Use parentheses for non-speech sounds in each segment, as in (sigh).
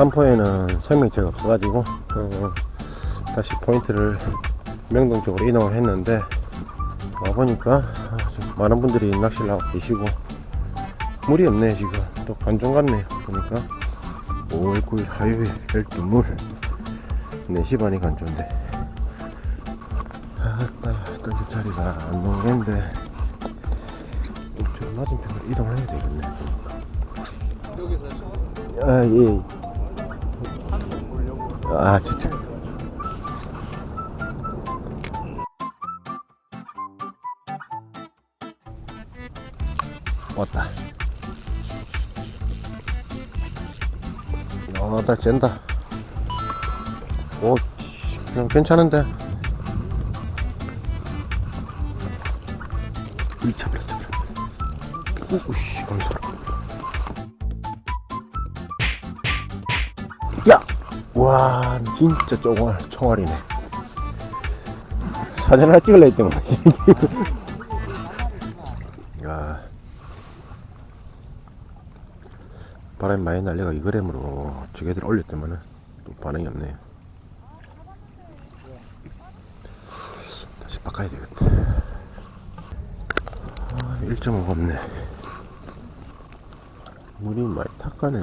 삼포에는 생명체가 없어가지고 어, 다시 포인트를 명동 쪽으로 이동을 했는데 와보니까 많은 분들이 낚시를 하고 계시고 물이 없네 지금. 또 관종 같네요 보니까. 5월 9일 화요일 12물. 4시 반이 관종인데. 아따 던집 자리가 안 나오겠는데. 좀 맞은편으로 이동을 해야 되겠네. 아, 예. 아, 진짜. 왔다. 야, 나 쨘다. 오, 그냥 괜찮은데. 이 잡으라, 잡으라. 오우씨, 감사합니다. 와, 진짜 쪼갈 총알이네. 사진 하나 찍을래 했더니. (laughs) 야. 바람이 많이 날려가 2g으로 지게들 올렸더만은 또 반응이 없네요. 다시 바꿔야 되겠다. 아, 1.5가 없네. 물이 많이 탁가네.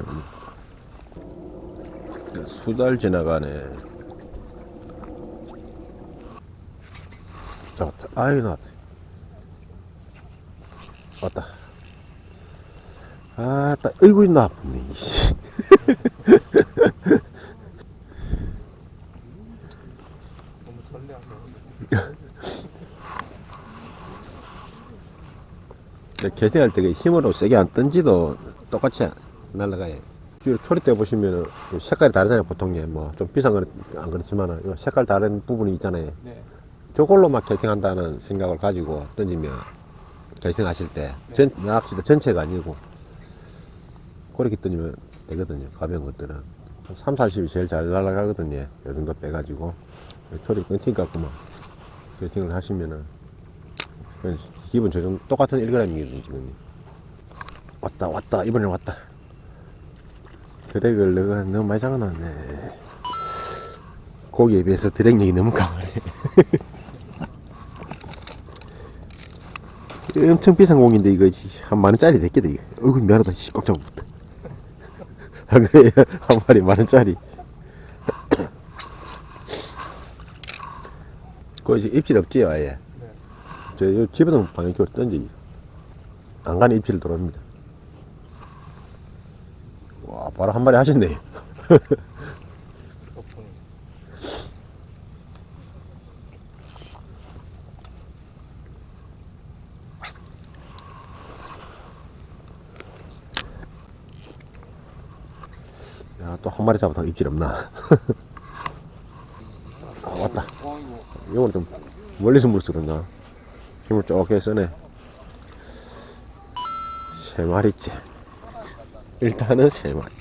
수달 지나가네. 잡았다. 아이, 나왔다. 왔다. 아따, 어이구, 나쁘네, 이씨. (laughs) 개생할 때 힘으로 세게 안 던지도 똑같이 날아가요. 초리 때 보시면은 그 색깔이 다르잖아요, 보통 예. 뭐좀 비싼 거는 안 그렇지만은 색깔 다른 부분이 있잖아요. 네. 저걸로 막 개생한다는 생각을 가지고 던지면 개생하실 때 전, 낚시대 전체가 아니고 그렇게 던지면 되거든요. 가벼운 것들은. 3, 40이 제일 잘 날아가거든요. 요 정도 빼가지고. 초리 끊팅 갖고만 개생을 하시면은 기분 조정 똑같은 1g이거든요. 왔다, 왔다. 이번에 왔다. 드랙을 내가 너무 많이 잡아놨네. 고기에 비해서 드랙력이 너무 강하네. (laughs) 엄청 비싼 공인데 이거 한 만원짜리 됐겠다 이거 어이구 미안하다 씨, 꽉 잡았다 (laughs) 아 그래 한 마리 만원짜리 (coughs) 거기 입질 없지요 아예 네. 저 집에도 방향키로 던지 안 가는 입질 들어옵니다 와 바로 (laughs) 한 마리 하셨네 덕분에. 야또 한 마리 잡았다 입질 없나 (laughs) 아 왔다. 이거는 좀 멀리서 물어서 그런가 힘을 쪼게 쓰네 세 마리째 일단은 세 마리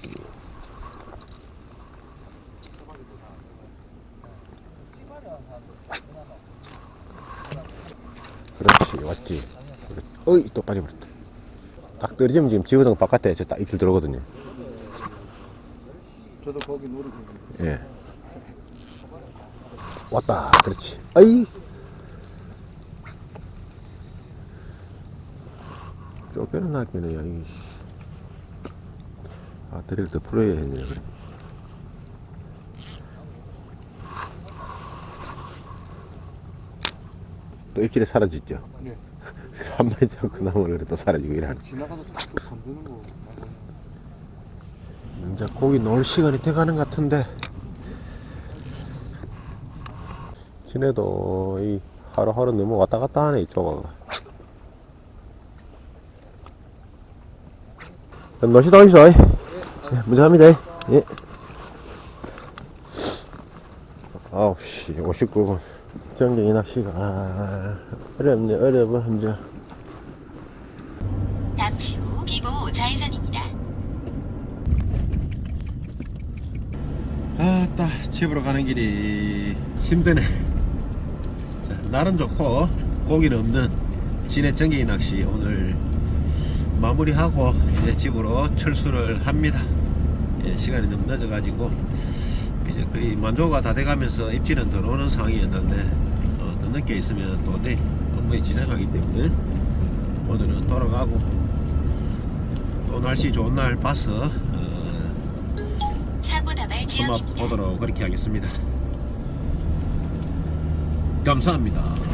그렇지 왔지 어이 또 빠져버렸다 딱 떨어지면 지금 지구등 바깥에 저 딱 입질 들어오거든요 저도 거기 있는데. 예. 왔다. 그렇지. 아이. 쫓겨는 날게네, 야, 이 아, 드릴 더 풀어야 했네, 그래. 또 입질에 사라졌죠. 네. (laughs) 한 마리 잡고 나면 그래 또 사라지고 이러는. 지나가서 자꾸 건드는 거. 이제 고기 넣을 시간이 돼가는 것 같은데 지네도 이 하루하루 너무 왔다 갔다 하네 이쪽가 넣으시다 오시죠 예, 무사합니다. 예. 9시 59분. 정경이 낚시가 아, 어렵네 어려워 이제 잠시 후 비보 좌회전입니다. 아따 집으로 가는 길이 힘드네. 자, 날은 좋고 고기는 없는 진해 전갱이 낚시 오늘 마무리하고 이제 집으로 철수를 합니다 예, 시간이 너무 늦어가지고 이제 거의 만조가 다 돼가면서 입질은 들어오는 상황이었는데 어, 더 늦게 있으면 또내 업무에 지장하기 때문에 오늘은 돌아가고 또 날씨 좋은 날 봐서 어, 사고 다발 한번 지역입니다. 보도록 그렇게 하겠습니다. 감사합니다.